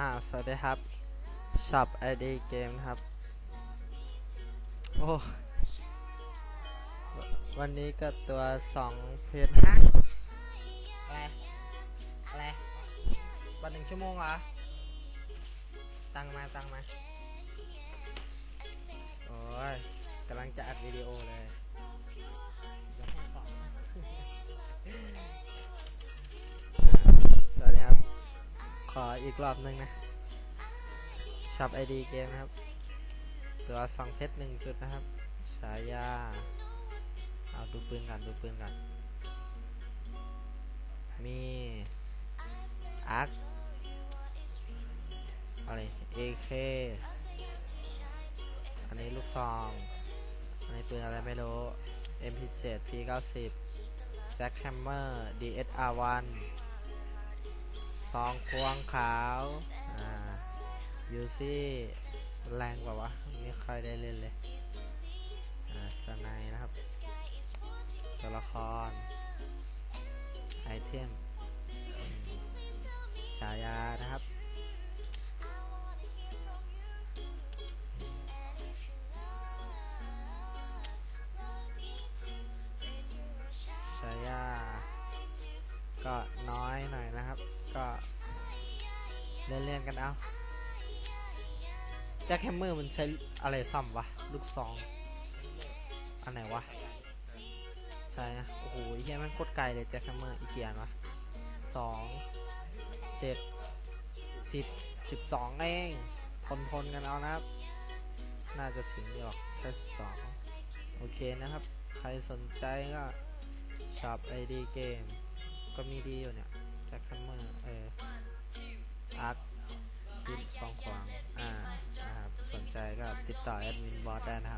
อ่าสวัสดีครับช็อปไอดีเกมครับโอ้วันนี้ก็ตัวสองเพจฮะอะไรอะไรวันหนึ่งชั่วโมงเหรอ ตังมาตังมา อีกรอบหนึ่งนะช็อปไอดีเกมนะครับ ตัวสองเพชรหนึ่งจุดนะครับ ฉายา เอาดูปืนกันดูปืนกัน มีอาร์คอะไร AK อันนี้ลูกซอง อันนี้ปืนอะไรไม่รู้ MP7 P90 แจ็คแฮมเมอร์ DSR1 ทองควงขาว อ่า ยูซี่แรงกว่าวะ ไม่ค่อยได้เล่นเลย อ่าสไนนะครับ ตัวละคร ไอเทม ก็น้อยหน่อยนะครับ ก็เล่นเล่นๆกันเอาแจ็คแฮมเมอร์มันใช้อะไรซ่อมวะ ลูกซอง อันไหนวะ ใช่นะโอ้โหเฮียมันโคตรไกลเลยแจ็คแฮมเมอร์อีกเกียนวะสองเจ็ดสิบสิบสองเองทนทนกันเอานะครับ น่าจะถึงอยู่หรอกแค่สิบสองโอเคนะครับ ใครสนใจก็ช็อปไอดีเกม ก็มีดีอยู่เนี่ยแจ็คแฮมเมอร์เอออาร์คยิมฟองขวางอ่านะครับสนใจก็ติดต่อแอดมินบอสได้นะครับ